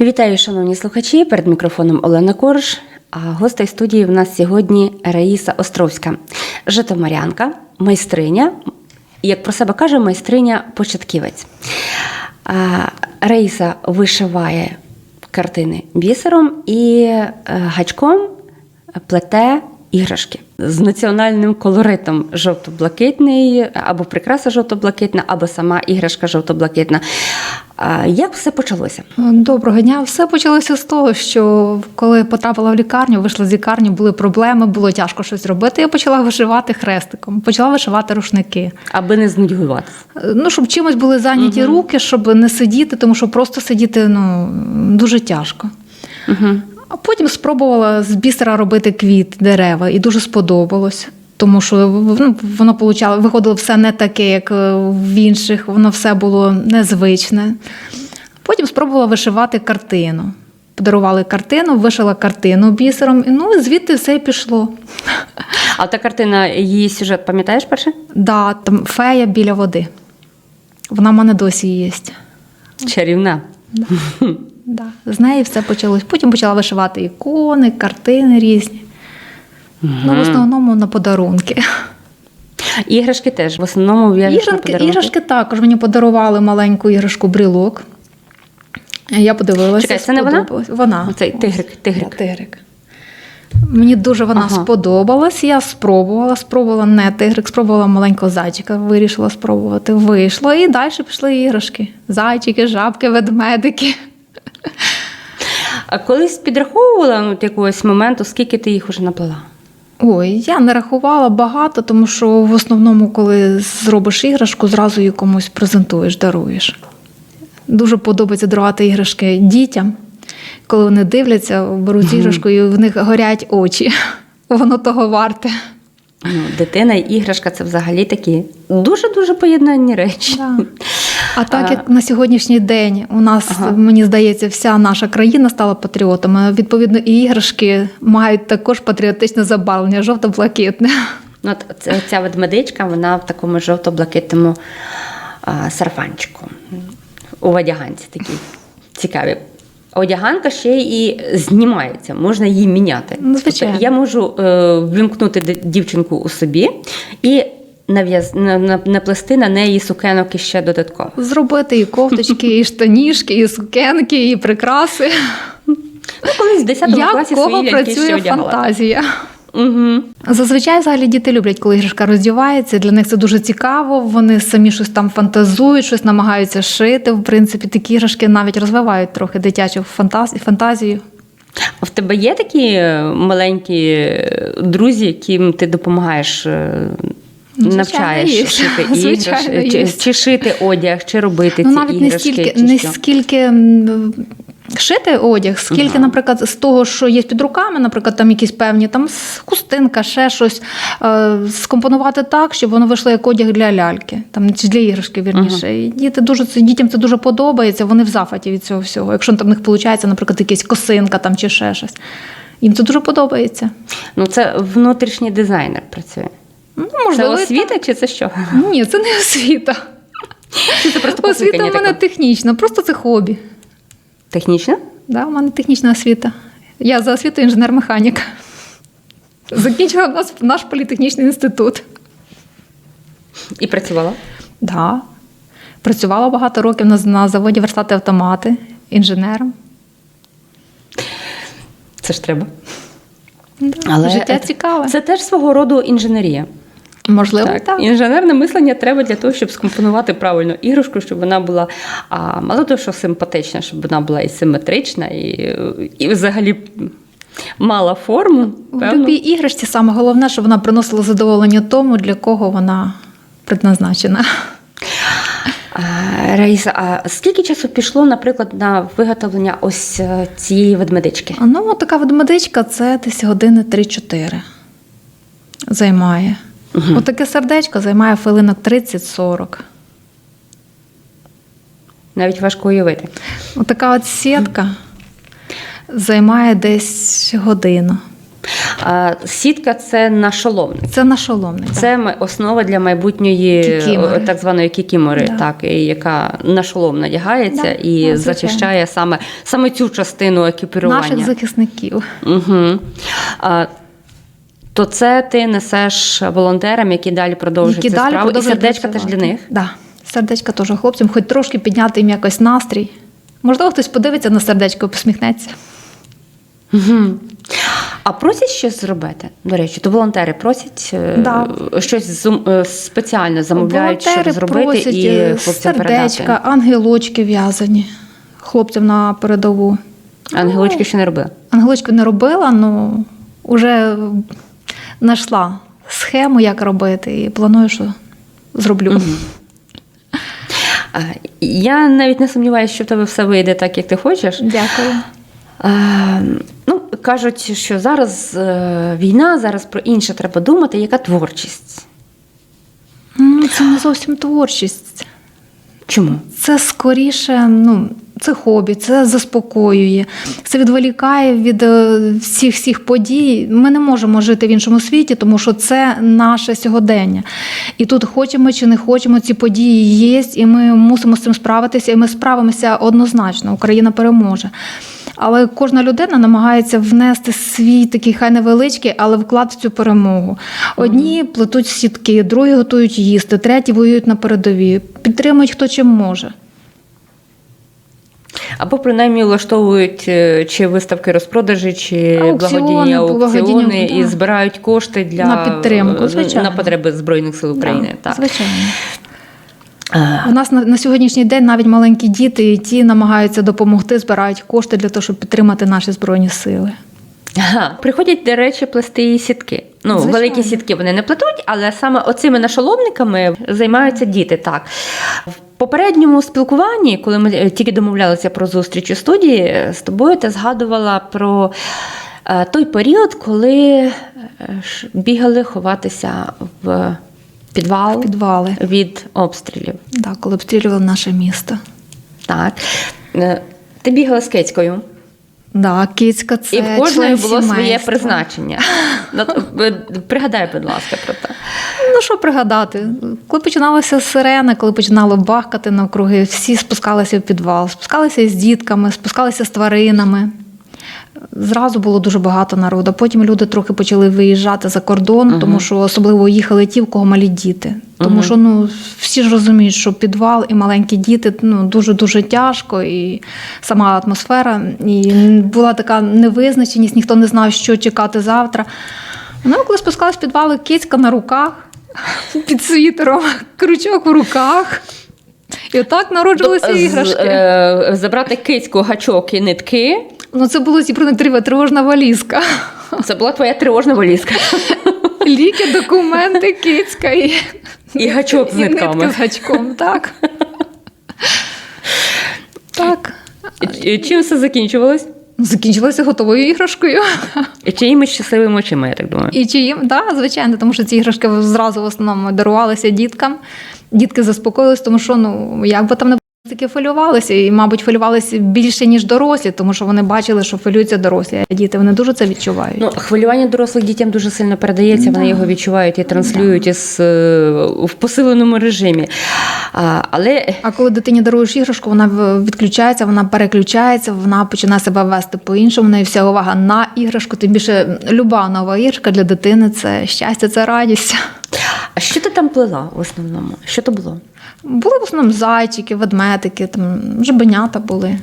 Вітаю, шановні слухачі. Перед мікрофоном Олена Корж. А гостей студії в нас сьогодні Раїса Островська, житомирянка, майстриня, як про себе каже, майстриня-початківець. Раїса вишиває картини бісером і е, гачком плете іграшки з національним колоритом жовто-блакитний, або прикраса жовто-блакитна, або сама іграшка жовто-блакитна. А Як все почалося? Доброго дня. Все почалося з того, що коли потрапила в лікарню, вийшла з лікарні, були проблеми, було тяжко щось робити. Я почала вишивати хрестиком, почала вишивати рушники. Аби не знудьгуватися. Е, Ну, щоб чимось були зайняті руки, щоб не сидіти, тому що просто сидіти ну, дуже тяжко. Угу. А потім спробувала з бісера робити квіт, дерева, і дуже сподобалось. Тому що ну, воно получало, виходило все не таке, як е, в інших, воно все було незвичне. Потім спробувала вишивати картину. Подарували картину, вишила картину бісером, і ну і звідти все й пішло. А та картина, її сюжет, пам'ятаєш перше? Да, там фея біля води. Вона в мене досі є. Чарівна. Да. З неї все почалось. Потім почала вишивати ікони, картини різні. Ну, в основному на подарунки. Іграшки теж в основному на Іграшки, іграшки також мені подарували маленьку іграшку брілок. Я подивилася. Чекай, це не вона? Вона. Оцей тигрик, тигрик. Да, тигрик. Мені дуже вона Ага. сподобалась. Я спробувала, спробувала не тигрик, спробувала маленького зайчика, вирішила спробувати. Вийшло і далі пішли іграшки. Зайчики, жабки, ведмедики. А колись підраховувала ну, от якогось моменту, скільки ти їх уже наплела? Ой, я не рахувала багато, тому що в основному, коли зробиш іграшку, зразу її комусь презентуєш, даруєш. Дуже подобається дарувати іграшки дітям. Коли вони дивляться, беруть іграшку, і в них горять очі. Воно того варте. Ну, дитина і іграшка це взагалі такі дуже-дуже поєднані речі. Да. А так як на сьогоднішній день у нас, Ага. мені здається, вся наша країна стала патріотами, відповідно, і іграшки мають також патріотичне забарвлення, жовто-блакитне. Ну, от ця- ведмедичка, вона в такому жовто-блакитному а, сарафанчику. У одяганці такій цікаві. Одяганка ще і знімається, можна її міняти. Ну, звичайно. Тобто я можу е, вимкнути дівчинку у собі і нав'яз, на, на, наплести на неї сукенок іще додатково. Зробити і кофточки, і штанішки, і сукенки, і прикраси. Ну, колись в 10 Як класі кого свої ляльки ще працює фантазія? Угу. Зазвичай взагалі діти люблять, коли іграшка роздівається. Для них це дуже цікаво. Вони самі щось там фантазують, щось намагаються шити. В принципі, такі іграшки навіть розвивають трохи дитячу фантаз- фантазію. А в тебе є такі маленькі е, друзі, яким ти допомагаєш, е, навчаєш є. шити Звичайно, іграшки, чи, чи шити одяг, чи робити Ну, ці навіть не іграшки? стільки, не скільки шити одяг, скільки, наприклад, з того, що є під руками, наприклад, там якісь певні там хустинка, ще щось е, скомпонувати так, щоб воно вийшло як одяг для ляльки, там чи для іграшки, вірніше. І діти дуже це дітям це дуже подобається. Вони в захваті від цього всього. Якщо там в них виходить, наприклад, якась косинка там чи ще щось. Їм це дуже подобається. Ну, це внутрішній дизайнер працює. Ну, можливо, і освіта чи це що? Ні, це не освіта. Чи це просто Освіта в мене технічна, просто це хобі. Технічно? Да, у мене технічна освіта. Я за освітою інженер-механік. Закінчила наш, наш політехнічний інститут. І працювала? Да. Працювала багато років на, на заводі верстати автомати інженером. Це ж треба. Да. Життя цікаве. Це теж свого роду інженерія. Можливо, так. Так, інженерне мислення треба для того, щоб скомпонувати правильно іграшку, щоб вона була а, мало того, що симпатична, щоб вона була і симетрична, і, і взагалі мала форму. В любій іграшці саме головне, щоб вона приносила задоволення тому, для кого вона предназначена. Раїса, а скільки часу пішло, наприклад, на виготовлення ось е, цієї ведмедички? Ну, така ведмедичка це десь години 3-4 займає. Мгм. Отаке сердечко займає хвилинок 30-40. Навіть важко уявити. Отака от сітка займає десь годину. А, сітка це нашоломник. Це нашоломник. Це основа для майбутньої Кікімори. так званої кікімори, Да. так, і яка на шолом надягається Да, і звичайно. захищає саме, саме цю частину екіпірування. Наших захисників. Угу. А, то це ти несеш волонтерам, які далі продовжують які цю далі справу. І сердечка теж для них. Да. Сердечка теж хлопцям, хоч трошки підняти їм якось настрій. Можливо, хтось подивиться на сердечко і посміхнеться. Угу. А просять щось зробити? До речі, то волонтери просять е, Да. щось е, спеціально замовляють, щоб Волонтери зробити просять і е, хлопцям сердечка, передати. ангелочки в'язані хлопцям на передову. Ангелочки ще не робили. Ангелочку не робила, але вже знайшла схему, як робити, і планую, що зроблю. Я навіть не сумніваюся, що в тебе все вийде так, як ти хочеш. Дякую. А, ну, кажуть, що зараз е, війна, зараз про інше треба думати, яка творчість. Ну, Це не зовсім творчість. Чому? Це скоріше, ну, це хобі, це заспокоює, це відволікає від е, всіх всіх подій. Ми не можемо жити в іншому світі, тому що це наше сьогодення. І тут хочемо чи не хочемо, ці події є, і ми мусимо з цим справитися, і ми справимося однозначно. Україна переможе. Але кожна людина намагається внести свій такий хай невеличкий, але вклад в цю перемогу. Одні плетуть сітки, другі готують їсти, треті воюють на передовій. Підтримують хто чим може. Або принаймні влаштовують е, чи виставки розпродажі, чи Аукціони, благодійні аукціони і да. збирають кошти для На підтримку, е, звичайно. на потреби Збройних сил України. Да, так. Звичайно. У нас на, на сьогоднішній день навіть маленькі діти, і ті намагаються допомогти, збирають кошти для того, щоб підтримати наші збройні сили. Ага. Приходять, до речі, плести і сітки. Ну, Звичайно. великі сітки вони не плетуть, але саме оцими нашоломниками займаються діти. Так. В попередньому спілкуванні, коли ми е, тільки домовлялися про зустріч у студії, е, з тобою ти згадувала про е, той період, коли бігали ховатися в підвал Підвали. від обстрілів. Так, коли обстрілювали наше місто. Так. Ти бігала з кицькою. Да, кицька це І в кожної було було своє призначення. Пригадай, будь ласка, про те. Ну що пригадати? Коли починалася сирена, коли починало бахкати навкруги, всі спускалися в підвал, спускалися із дітками, спускалися з тваринами. Зразу було дуже багато народу. Потім люди трохи почали виїжджати за кордон, Мгм. тому що особливо їхали ті, в кого малі діти. Тому Мгм. що ну всі ж розуміють, що підвал і маленькі діти ну дуже дуже тяжко, і сама атмосфера. І була така невизначеність, ніхто не знав, що чекати завтра. Ну, коли спускалась в підвали, кицька на руках, під світером, крючок в руках. І отак народжувалися іграшки. е, Забрати кицьку, гачок і нитки. Ну, це було зібрано трива- тривожна валізка. Це була твоя тривожна валізка. Ліки, документи, кицька і, І гачок з і нитки з гачком, так. Так. І Чим все закінчувалось? Закінчилося готовою іграшкою. І чиїмись щасливими очима, я так думаю. І чи їм, да, звичайно, тому що ці іграшки зразу в основному дарувалися діткам. Дітки заспокоїлись, тому що ну як би там не таки хвилювалися, і, мабуть, хвилювалися більше, ніж дорослі, тому що вони бачили, що хвилюються дорослі, а діти вони дуже це відчувають. Ну, хвилювання дорослих дітям дуже сильно передається, вони Да. його відчувають і транслюють із, е, в посиленому режимі. А, але А коли дитині даруєш іграшку, вона відключається, вона переключається, вона починає себе вести по-іншому. В неї вся увага на іграшку. Тим більше люба нова іграшка для дитини це щастя, це радість. А що ти там плела в основному? Що то було? Були в основному зайчики, ведмедики, там жабенята були.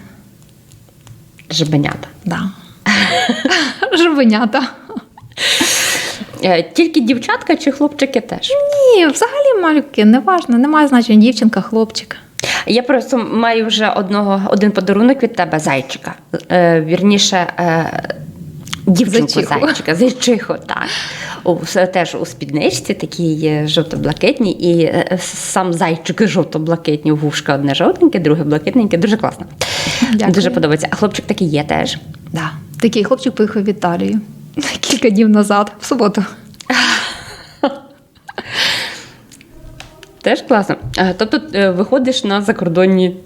Жабенята. Да. Жабенята. Е, Тільки дівчатка чи хлопчики теж? Ні, взагалі малюки, неважно, немає значення дівчинка, хлопчик. Я просто маю вже одного один подарунок від тебе зайчика. Е, вірніше, е, дівчинку зайчика, зайчиху, так. У, теж у спідничці, такій е, жовто-блакитній, і е, сам зайчик жовто-блакитні, вушка одне жовтеньке, друге блакитненьке. Дуже класно. Дякую. Дуже подобається. А хлопчик такий є теж. Да. Такий хлопчик поїхав в Італію кілька днів назад, в суботу. Теж класно. Е, Тобто е, виходиш на закордонні.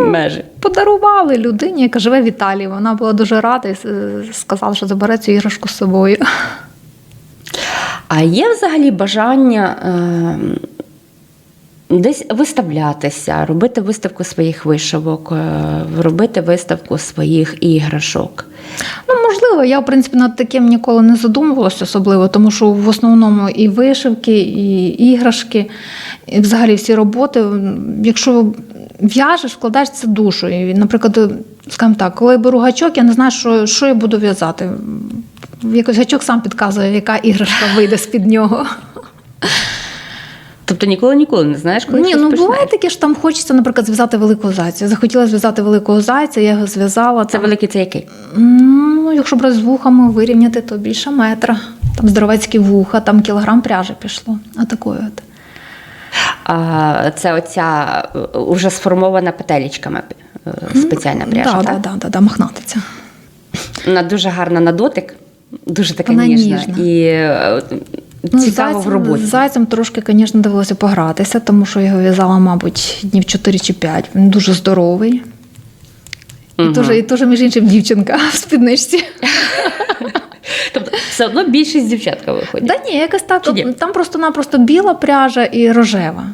Межі. Подарували людині, яка живе в Італії. Вона була дуже рада і сказала, що забере цю іграшку з собою. А є взагалі бажання е, десь виставлятися, робити виставку своїх вишивок, е, робити виставку своїх іграшок. Ну, можливо, я в принципі над таким ніколи не задумувалася особливо, тому що в основному і вишивки, і іграшки, і взагалі всі роботи. Якщо в'яжеш, вкладаєш це душу. І, наприклад, скажімо так, коли я беру гачок, я не знаю, що, що я буду в'язати. Якось гачок сам підказує, яка іграшка вийде з-під нього. Тобто ніколи ніколи не знаєш, коли Ні, щось ну буває таке, що там хочеться, наприклад, зв'язати великого зайця. Захотіла зв'язати великого зайця, я його зв'язала. Це там. великий це який? Ну, якщо брати з вухами вирівняти, то більше метра. Там здоровецькі вуха, там кілограм пряжі пішло. Отакою от. Це оця е, уже сформована петелечками е, спеціальна пряжа. Да, так? да, да, да, мохнатиця. Вона дуже гарна на дотик, дуже така Вона ніжна, ніжна. і е, Ну, цікаво з в роботі. З зайцем трошки, звісно, довелося погратися, тому що його в'язала, мабуть, днів 4 чи 5. Він дуже здоровий. Мгм. І дуже, і дуже, між іншим, дівчинка в спідничці. Тобто все одно більшість дівчатка виходять. Да ні, якось так. Чи ні? Там просто-напросто біла пряжа і рожева.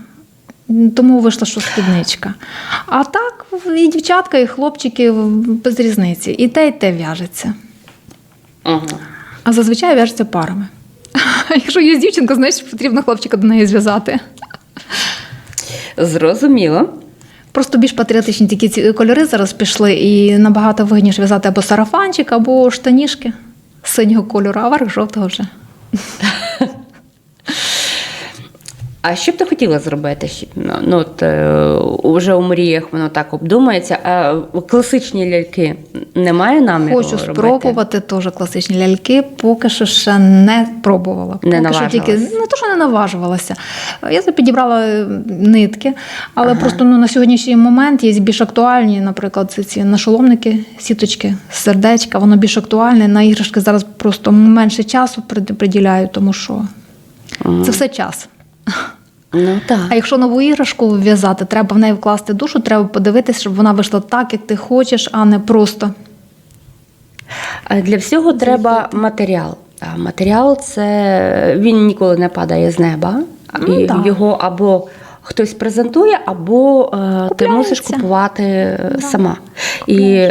Тому вийшло, що спідничка. А так, і дівчатка, і хлопчики без різниці. І те, і те в'яжеться. Ага. А зазвичай в'яжеться парами. Якщо є дівчинка, значить потрібно хлопчика до неї зв'язати. Зрозуміло. Просто більш патріотичні такі ці кольори зараз пішли, і набагато вигідніше в'язати або сарафанчик, або штанішки синього кольору, а верх жовтого вже. А що б ти хотіла зробити? Ну, ну от е, вже у мріях воно так обдумається. А класичні ляльки немає наміру Хочу робити? спробувати теж класичні ляльки, поки що ще не пробувала. Не поки що тільки не то, що не наважувалася. Я підібрала е, нитки, але просто ну, на сьогоднішній момент є більш актуальні, наприклад, це ці нашоломники, сіточки, сердечка, воно більш актуальне. На іграшки зараз просто менше часу приділяю, тому що це все час. Ну так. А якщо нову іграшку в'язати, треба в неї вкласти душу, треба подивитися, щоб вона вийшла так, як ти хочеш, а не просто. Для всього треба матеріал. Матеріал це він ніколи не падає з неба. Ну, І так. Його або хтось презентує, або е, ти мусиш купувати е, Да. сама. І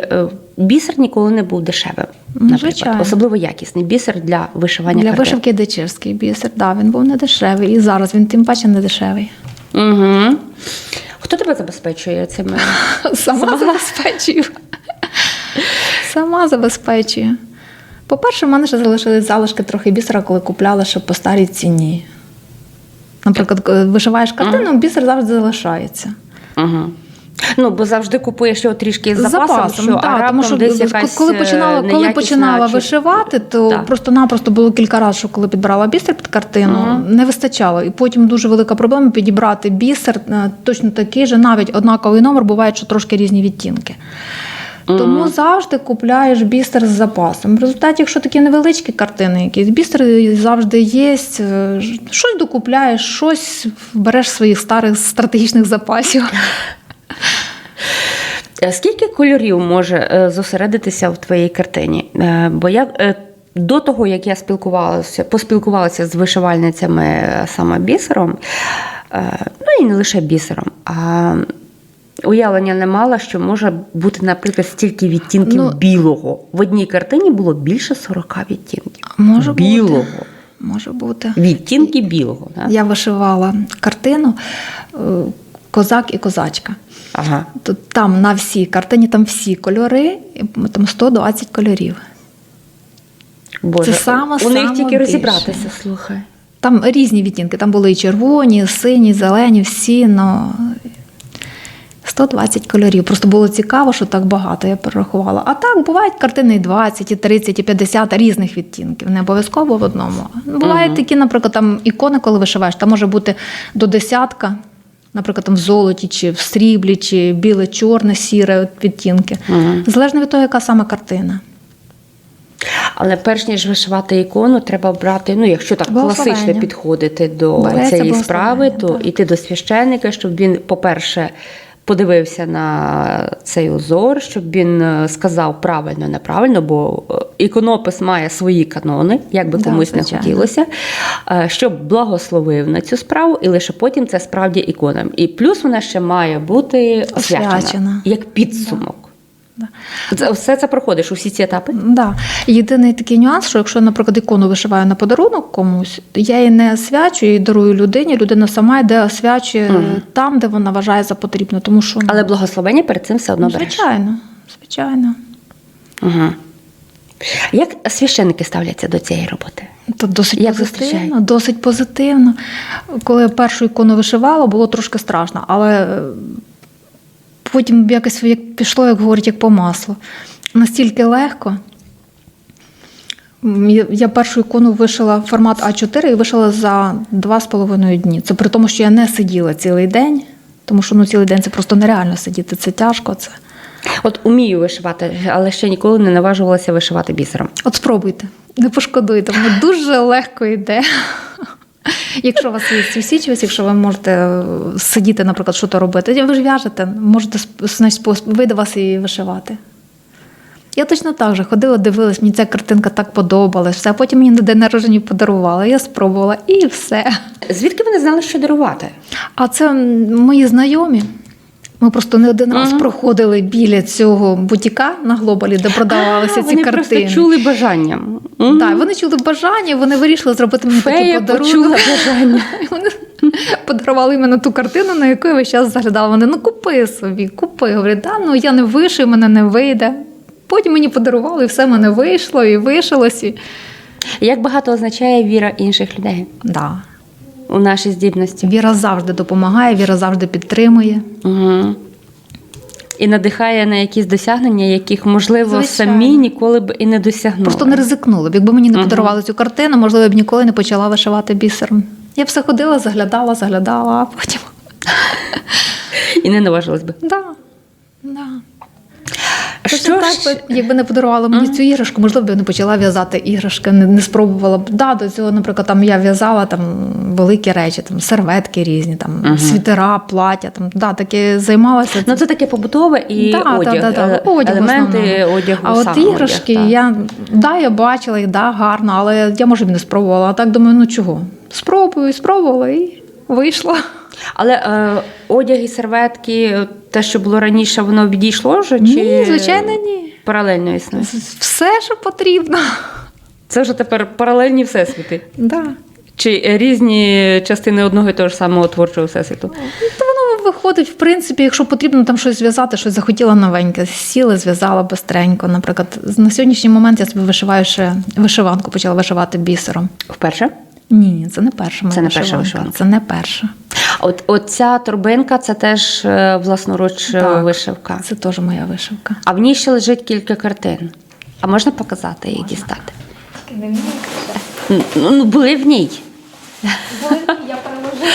бісер ніколи не був дешевим. Ну, Наприклад. звичайно. Особливо якісний бісер для вишивання Для картин. вишивки дичівський бісер, да, він був не дешевий. І зараз він тим паче не дешевий. Угу. Хто тебе забезпечує цими? Сама забезпечую. Сама забезпечую. По-перше, в мене ще залишились залишки трохи бісера, коли купляла ще по старій ціні. Наприклад, вишиваєш картину, бісер завжди залишається. Угу. Ну, бо завжди купуєш його трішки з запасом, що, а раптом тому що десь якась коли е, починала, коли починала чи- вишивати, то Так. просто-напросто було кілька разів, що коли підбирала бісер під картину, Мгм. не вистачало. І потім дуже велика проблема підібрати бісер е, точно такий же, навіть однаковий номер, буває, що трошки різні відтінки. Тому завжди купляєш бістер з запасом. В результаті, якщо такі невеличкі картини, якісь бістер завжди є, е, щось докупляєш, щось береш своїх старих стратегічних запасів. Скільки кольорів може е, зосередитися в твоїй картині? Е, Бо я е, до того, як я спілкувалася, поспілкувалася з вишивальницями саме бісером, ну і не лише бісером, а уявлення не мала, що може бути, наприклад, стільки відтінків Ну, білого. В одній картині було більше 40 відтінків. Може білого. бути. Може бути. Відтінки білого. Да? Я вишивала картину Козак і козачка. Ага. Там на всій картині там всі кольори, там 120 кольорів. Боже, Це саме- у них тільки більше. розібратися, слухай. Там різні відтінки. Там були і червоні, і сині, зелені, всі. Ну, 120 кольорів. Просто було цікаво, що так багато я перерахувала. А так бувають картини і 20, і 30, і 50 різних відтінків. Не обов'язково в одному. Бувають такі, наприклад, там ікони, коли вишиваєш, там може бути до десятка. Наприклад, там в золоті, чи в сріблі, чи біле, чорне, сіре відтінки. Угу. Залежно від того, яка саме картина. Але перш ніж вишивати ікону, треба брати, ну якщо так класично підходити до Береться цієї справи, то так. йти до священника, щоб він, по-перше, подивився на цей узор, щоб він е, сказав правильно, неправильно, бо е, іконопис має свої канони, як би Да, комусь не хотілося, е, щоб благословив на цю справу, і лише потім це справді ікона. І плюс вона ще має бути освячена, Освячена. як підсумок. Да. Все це проходиш, усі ці етапи? Да. Єдиний такий нюанс, що якщо, наприклад, ікону вишиваю на подарунок комусь, я її не освячую і дарую людині. Людина сама йде освячує Мгм. там, де вона вважає за потрібно. Тому що ну, Але благословення перед цим все одно ну, береш. звичайно, звичайно. Угу. Як священники ставляться до цієї роботи? То досить Як позитивно, досить позитивно. Коли я першу ікону вишивала, було трошки страшно, але потім якось як пішло, як говорять, як по маслу. Настільки легко. Я першу ікону вишила формат А4 і вишила за два з половиною дні. Це при тому, що я не сиділа цілий день, тому що ну, цілий день це просто нереально сидіти. Це тяжко. Це. От умію вишивати, але ще ніколи не наважувалася вишивати бісером. От спробуйте, не пошкодуйте, воно дуже легко йде. Якщо у вас є свісічність, якщо ви можете е, сидіти, наприклад, що то робити, ви ж в'яжете, можете значить, вийде вас і вишивати. Я точно так же ходила, дивилась, мені ця картинка так подобалась, все. а потім мені на день народження подарували, я спробувала і все. Звідки ви не знали, що дарувати? А це мої знайомі. Ми просто не один раз проходили біля цього бутіка на глобалі, де продавалися А, ці вони картини. просто чули бажанням. М. Так, вони чули бажання, вони вирішили зробити мені такий подарунок. бажання. Вони подарували іменно ту картину, на яку я весь час заглядала. Вони ну купи собі, купи. Говорять, да, ну я не вишию, мене не вийде. Потім мені подарували, і все мене вийшло, і вишилось. І... Як багато означає віра інших людей Да. У наші здібності? Віра завжди допомагає, віра завжди підтримує. Угу. І надихає на якісь досягнення, яких, можливо, Звичайно. самі ніколи б і не досягнули. Просто не ризикнула. б. Якби мені не подарували цю картину, можливо, я б ніколи не почала вишивати бісером. Я б все ходила, заглядала, заглядала, а потім. І не наважилась би. Да. Да. Що так, якби не подарувала мені цю іграшку, можливо, я не почала в'язати іграшки, не, не спробувала б. Да, до цього, наприклад, там я в'язала там великі речі, там серветки різні, там Мгм. світера, плаття, там да, таке займалася. Ну, це таке побутове і Да, да, одяг, да, да, е, одяг в елементи основному. одягу. А от іграшки, одяг, так. я да, я бачила їх, да, гарно, але я може б не спробувала. А так думаю, ну чого? Спробую, спробувала і вийшло. Але е, одяг і серветки, те, що було раніше, воно відійшло вже? Чи Ні, звичайно, ні. Паралельно існує. Все, що потрібно. Це вже тепер паралельні всесвіти. Да. Чи різні частини одного і того ж самого творчого всесвіту? Ну, То воно виходить, в принципі, якщо потрібно там щось зв'язати, щось захотіла новеньке, сіла, зв'язала бистренько. Наприклад, на сьогоднішній момент я собі вишиваю ще вишиванку, почала вишивати бісером. Вперше? Ні, це не перша моя Це не перша вишиванка. вишиванка. Це не перша. От, от ця торбинка це теж е, власноруч е, Так. вишивка. Це теж моя вишивка. А в ній ще лежить кілька картин. А можна показати їх дістати? Ну, ну, були в ній. Я переложу.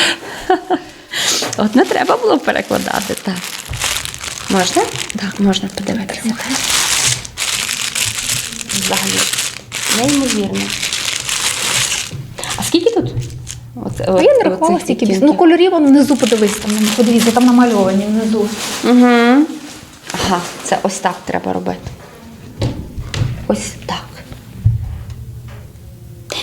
От не треба було перекладати, так. Можна? Так, можна подивитися. Взагалі. Неймовірно. А скільки тут? Оце, А я не рахувала стільки бісер. Ну, кольорів вон внизу подивись, там подивіться, там намальовані внизу. Угу. Ага, це ось так треба робити. Ось так.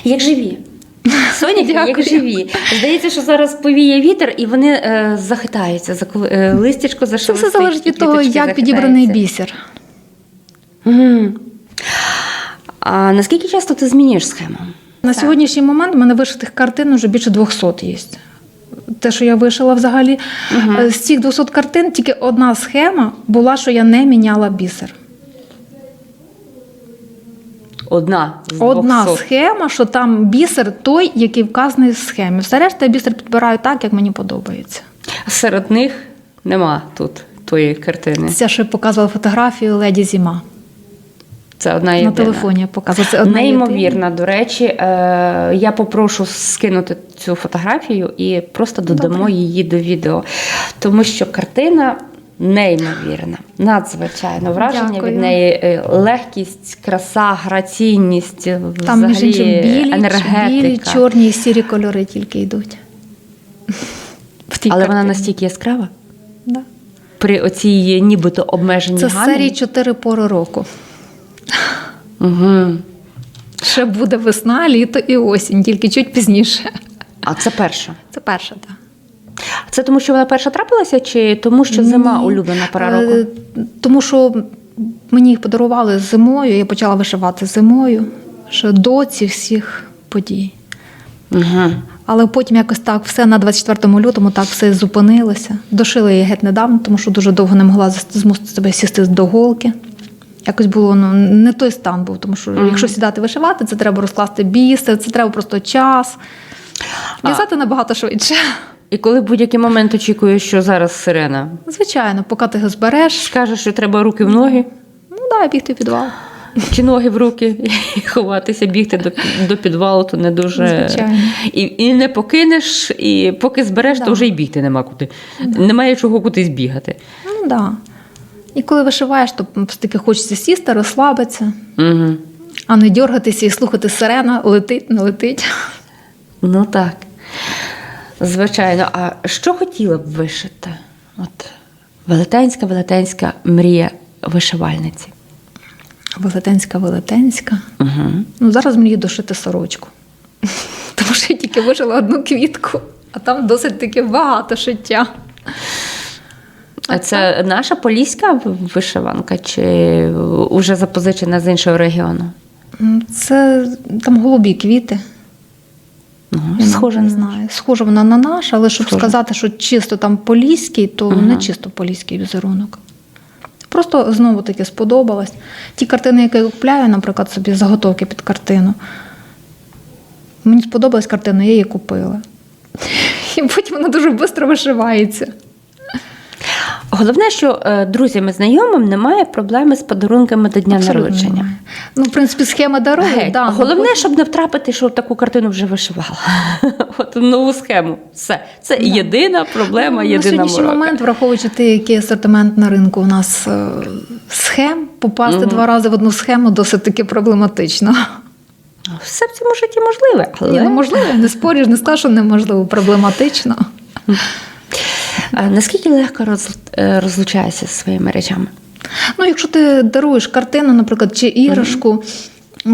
Як живі. Соняхи, як живі. Здається, що зараз повіє вітер і вони е, захитаються. Заколи- е, листячко Це все залежить від того, як підібраний бісер. Мгм. А наскільки часто ти змінюєш схему? На сьогоднішній момент в мене вишитих картин вже більше 200 є. Те, що я вишила взагалі, Е, з цих 200 картин тільки одна схема була, що я не міняла бісер. Одна з Одна 200. схема, що там бісер той, який вказаний в схемі. Все решта я бісер підбираю так, як мені подобається. Серед них нема тут твоєї картини. Це ще показувала фотографію Леді Зіма. Це одна На телефоні я показувала. Це одна Неймовірна, до речі, е, я попрошу скинути цю фотографію і просто додамо Добре. її до відео, тому що картина неймовірна, надзвичайно враження Дякую. від неї е, легкість, краса, граційність, Там, між іншим, білі, енергетика. білі, чорні і сірі кольори тільки йдуть. В тій Але вона настільки яскрава. Да. при оцій нібито обмеженій Це гамі? серії чотири пори року. Угу. Ще буде весна, літо і осінь, тільки чуть пізніше. А це перша. Це перша, так. Це тому, що вона перша трапилася, чи тому, що зима Ні. улюблена пора Е, року? Тому що мені їх подарували зимою, я почала вишивати зимою, ще до цих всіх подій. Угу. Але потім якось так все на 24 лютому так все зупинилося. Дошила я геть недавно, тому що дуже довго не могла змусити себе сісти до голки. Якось було ну, не той стан був, тому що Мгм. якщо сідати вишивати, це треба розкласти біси, це треба просто час. А. В'язати набагато швидше. І коли в будь-який момент очікуєш, що зараз сирена, Звичайно, поки ти його збереш, скажеш, що треба руки в ноги, ну да, бігти в підвал. чи ноги в руки, і ховатися, бігти до, до підвалу, то не дуже. Звичайно. І, і не покинеш, і поки збереш, Да. то вже й бігти нема куди. Немає чого кудись бігати. Ну да. І коли вишиваєш, то все-таки хочеться сісти, розслабитися, Угу. а не дергатися і слухати сирена, летить, не летить. Ну так. Звичайно. А що хотіла б вишити? От велетенська, велетенська мрія вишивальниці. Велетенська, велетенська. Угу. Ну, зараз мрію дошити сорочку. Тому що я тільки вишила одну квітку, а там досить таки багато шиття. А це наша поліська вишиванка, чи вже запозичена з іншого регіону? Це там голубі квіти. Ну, схоже не знаю. Схожа вона на наш, але щоб Схоже. сказати, що чисто там поліський, то Ага. не чисто поліський візерунок. Просто знову таки сподобалось. Ті картини, які я купляю, наприклад, собі заготовки під картину. Мені сподобалась картина, я її купила. І потім вона дуже швидко вишивається. Головне, що е, друзям і знайомим немає проблеми з подарунками до дня Абсолютно народження. Ну, в принципі, схема дороги. Да, ну, Головне, потім- щоб не втрапити, що таку картину вже вишивала. От нову схему. Все. Це єдина проблема, Ну, єдина На сьогоднішній морока. момент, враховуючи те, який асортимент на ринку у нас е, схем, попасти Мгм. два рази в одну схему досить таки проблематично. Все в цьому житті можливе, але Ні, ну, можливо, не спориш, не скажу, що неможливо, проблематично. Наскільки легко е, розлучаєшся зі своїми речами? Ну, якщо ти даруєш картину, наприклад, чи іграшку,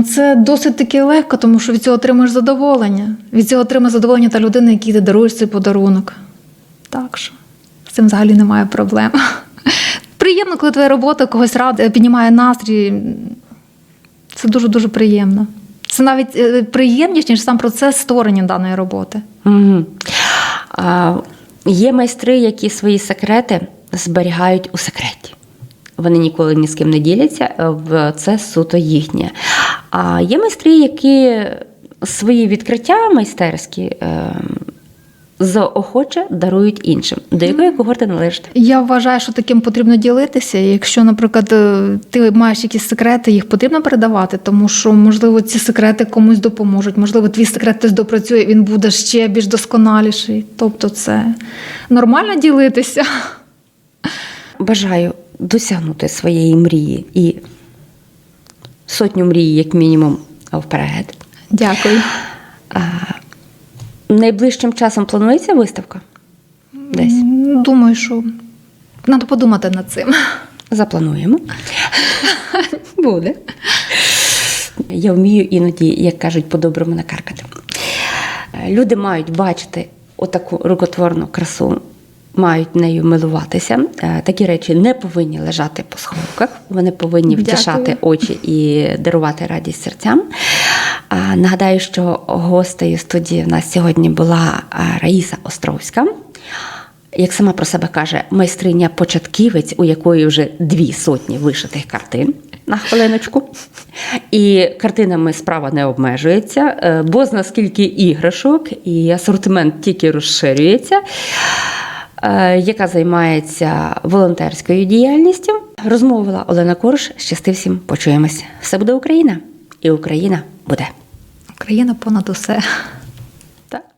це досить таки легко, тому що від цього отримуєш задоволення. Від цього отримує задоволення та людина, якій ти даруєш цей подарунок. Так що з цим взагалі немає проблем. Приємно, коли твоя робота когось радує, піднімає настрій. Це дуже-дуже приємно. Це навіть е, приємніше, ніж сам процес створення даної роботи. Угу. А, є майстри, які свої секрети зберігають у секреті. Вони ніколи ні з ким не діляться, е, це суто їхнє. А є майстри, які свої відкриття майстерські е, заохоче дарують іншим. До якої когорти належите? Я вважаю, що таким потрібно ділитися. Якщо, наприклад, е, ти маєш якісь секрети, їх потрібно передавати, тому що, можливо, ці секрети комусь допоможуть. Можливо, твій секрет хтось допрацює, він буде ще більш досконаліший. Тобто, це нормально ділитися. Бажаю досягнути своєї мрії і сотню мрій, як мінімум, вперед. Дякую. Найближчим часом планується виставка? Десь Думаю, що треба подумати над цим. заплануємо. Буде. Я вмію іноді, як кажуть, по-доброму накаркати. Люди мають бачити отаку рукотворну красу, мають нею милуватися. Е, Такі речі не повинні лежати по сховках, вони повинні Дякую. втішати очі і дарувати радість серцям. Нагадаю, що гостею студії в нас сьогодні була Раїса Островська. Як сама про себе каже, майстриня початківець, у якої вже дві сотні вишитих картин на хвилиночку. І картинами справа не обмежується, е, бо з наскільки іграшок і асортимент тільки розширюється, е, яка займається волонтерською діяльністю. Розмовила Олена Корж. Щасти всім, почуємось. Все буде Україна, і Україна буде. Україна понад усе.